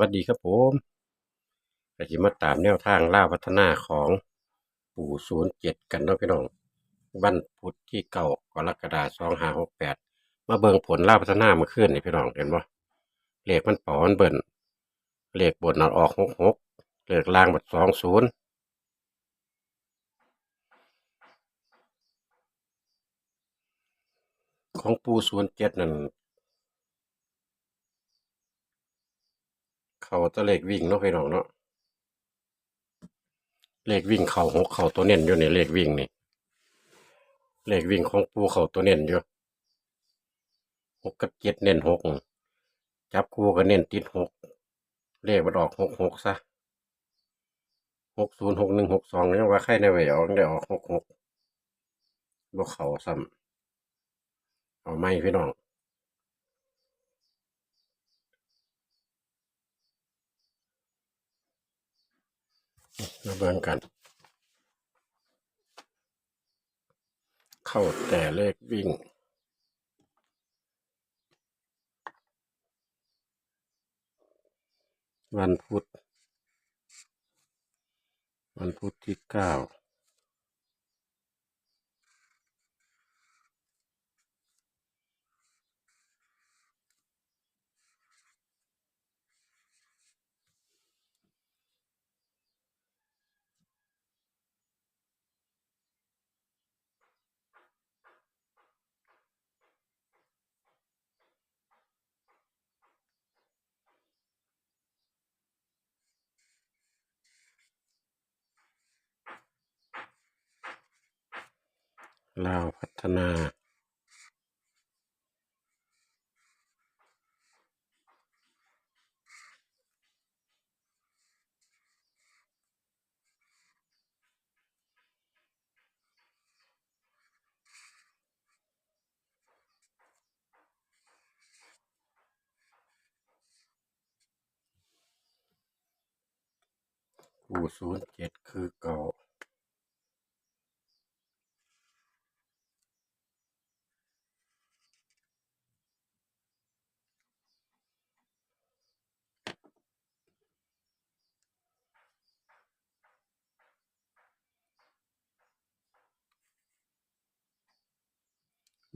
วัสดีครับผมก็จะมาตามแนวทางล่าวพัฒนาของปู่ศูนย์เจ็ดกันเนาะพี่น้อง วันพุธที่เก้ากรกฎาสองห้าหกแปดมาเบิ่งผลล่าวพัฒนาเมื่อคืนนี่พี่น้องเห็นบ่เลขมันปอนเบิ่นเลขบนนอนออกหกหกเลขล่างบัดสองศูนย์ของปู่ศูนย์เจ็ดนั่น เขาตะเลขวิ่งเนาะพี่น้องเนาะเลขวิ่งเข่าหกเข่าตัวเน้นอยู่ในเลขวิ่งนี่เลขวิ่งของปูเข่าตัวเน้นอยู่หกกับเจ็ดเน้นหกจับคู่ก็เน้นติดหกเลขมันออกหกหกซะหกศูนย์หกหนึ่งหกสองยังว่าใครในไหวออกได้ออกหกหกบ่เข่าซ้ำเอาไม่พี่น้อง มาเบิ่งกัน เข้าแต่เลขวิ่งวันพุธ วันพุธที่เก้า ลาวพัฒนา ผู้ศูนย์เจ็ดคือเก่า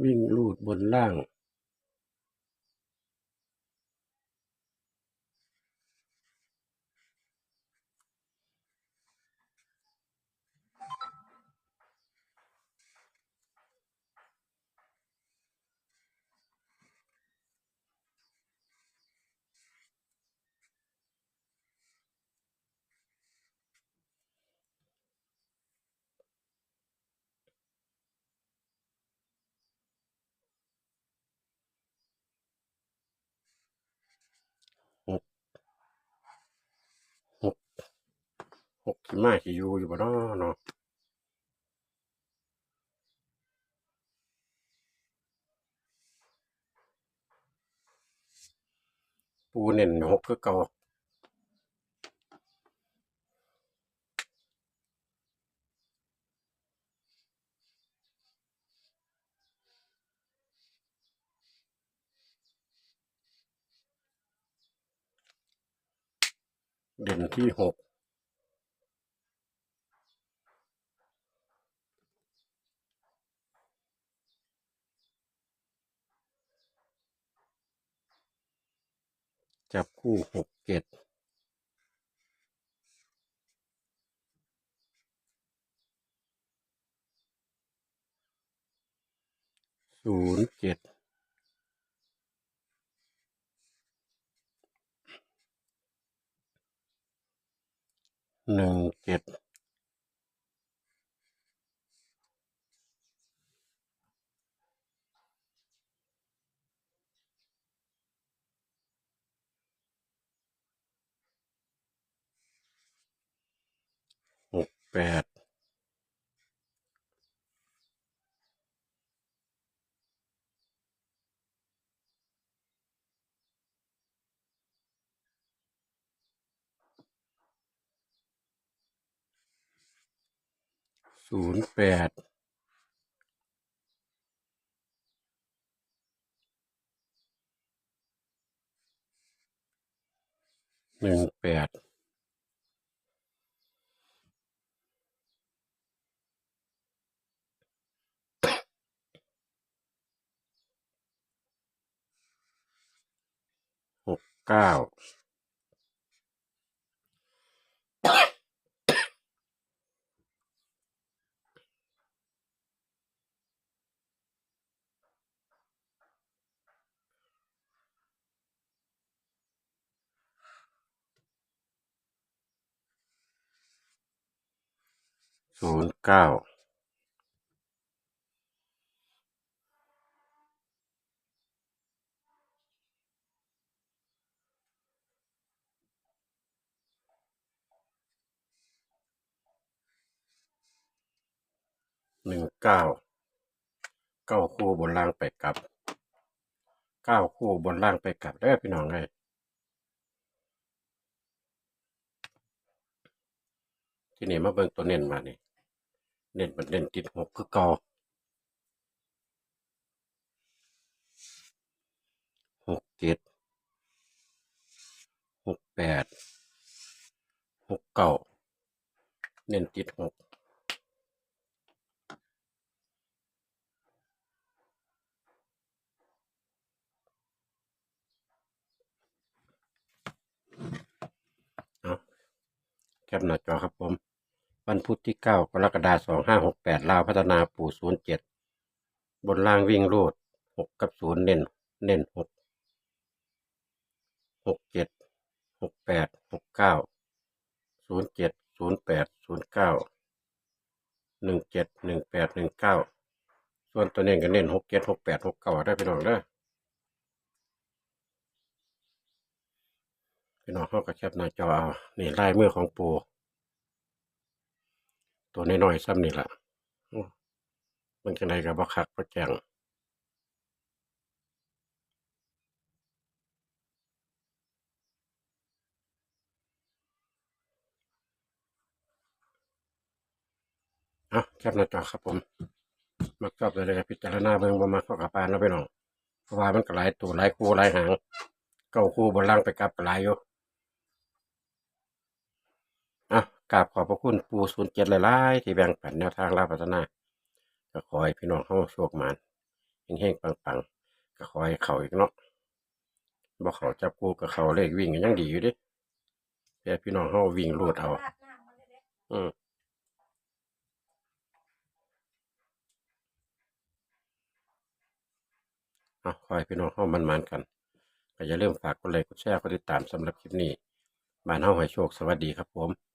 วิ่งลูดบนล่าง หกขี่มาขี่อยูอยู่บ่เนาะเนาะปูเน่นหกคือเก่าเด่นที่หก จับคู่หกเจ็ดศูนย์เจ็ดหนึ่งเจ็ด แปดศูนย์แปดหหนึ่งแปดหก เก้าศูนย์เก้า หนึ่งเก้าเก้าคู่บนล่างไปกลับเก้าคู่บนล่างไปกลับได้พี่น้องเลยที่นี่มาเบิ่งตัวเน้นมานี่เน้นมันเน้นติดหกคือเก่าหกเจ็ดหกแปดหกเก้าเน้นติดหก แคปหน้าจอครับผม วันพุธที่เก้ากรกฎาคมสองห้าหกแปดลาวพัฒนาปู่ศูนย์เจ็ดบนล่างวิ่งรูดหกกับศูนย์เน้น เน้นหกหกเจ็ดหกแปดหกเก้าศูนย์เจ็ดศูนย์แปดศูนย์เก้าหนึ่งเจ็ดหนึ่งแปดหนึ่งเก้าส่วนตัวเน้นก็เน้นหกเจ็ดหกแปดหกเก้าได้พี่น้องเด้อ พี่น้องเขาก็แคปหน้าจอเอานี่ลายมือของปู ตัวน้อยๆซ้ำนี่แหละมันจะไหนกับบ่คักบ่แจงเอาแคปหน้าจอครับผมมักชอบเลยเลยครับพิจารณาเบิ่งบ่มักเข้ากับปานเนาะพี่น้องเพราะว่ามันก็หลายตัวหลายคู่หลายหาง เก้าคู่บนล่างไปกลับหลายอยู่อะ กราบขอบพระคุณปูศูนย์เจ็ดหลายๆ ที่แบ่งปันแนวทางลาพัฒนา ก็ขอให้พี่น้องเฮาโชคหมานเฮงๆปังๆ ก็ขอให้เขาอีกเนาะบ่เขาจับคู่กับเขาเลขวิ่งก็ยังดีอยู่ดิแต่พี่น้องเฮาวิ่งรูดเอา อืมเอาขอให้พี่น้องเฮามันๆกันก็อย่าลืมฝากกดไลค์กดแชร์กดติดตามสำหรับคลิปนี้ บ้านเฮาให้โชค สวัสดีครับผม